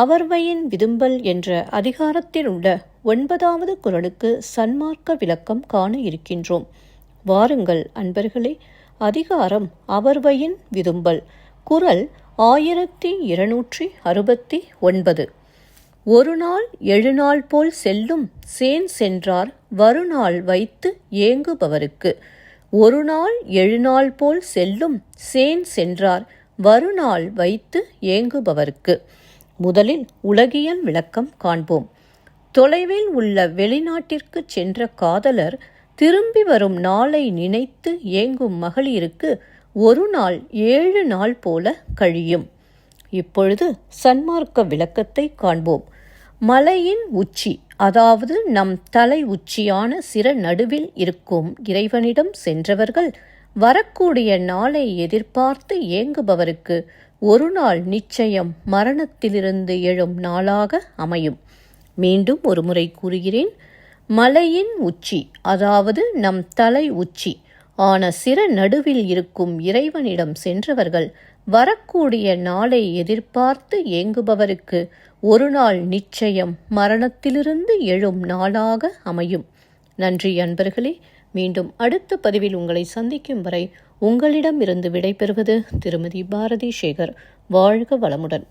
அவர்வையின் விதும்பல் என்ற அதிகாரத்தில் உள்ள ஒன்பதாவது குரலுக்கு சன்மார்க்க விளக்கம் காண இருக்கின்றோம். வாருங்கள் அன்பர்களே அதிகாரம் அவர்வையின் விதும்பல். குரல் ஆயிரத்தி இருநூற்றி அறுபத்தி ஒன்பது. ஒரு நாள் எழுநாள் போல் செல்லும் சேன் சென்றார் வருநாள் வைத்து ஏங்குபவருக்கு. ஒரு நாள் எழுநாள் போல் செல்லும் சேன் சென்றார் வருநாள் வைத்து ஏங்குபவருக்கு. முதலில் உலகியல் விளக்கம் காண்போம். தொலைவில் உள்ள வெளிநாட்டிற்கு சென்ற காதலர் திரும்பி வரும் நாளை நினைத்து ஏங்கும் மகளிருக்கு ஒரு நாள் ஏழு நாள் போல கழியும். இப்பொழுது சன்மார்க்க விளக்கத்தை காண்போம். மலையின் உச்சி அதாவது நம் தலை உச்சியான சிற நடுவில் இருக்கும் இறைவனிடம் சென்றவர்கள் வரக்கூடிய நாளை எதிர்பார்த்து ஏங்குபவருக்கு ஒரு நாள் நிச்சயம் மரணத்திலிருந்து எழும் நாளாக அமையும். மீண்டும் ஒரு முறை கூறுகிறேன். மலையின் உச்சி அதாவது நம் தலை உச்சி ஆன சிற நடுவில் இருக்கும் இறைவனிடம் சென்றவர்கள் வரக்கூடிய நாளை எதிர்பார்த்து ஏங்குபவருக்கு ஒரு நாள் நிச்சயம் மரணத்திலிருந்து எழும் நாளாக அமையும். நன்றி அன்பர்களே. மீண்டும் அடுத்த பதிவில் உங்களை சந்திக்கும் வரை உங்களிடமிருந்து விடைபெறுவது திருமதி பாரதி சேகர். வாழ்க வளமுடன்.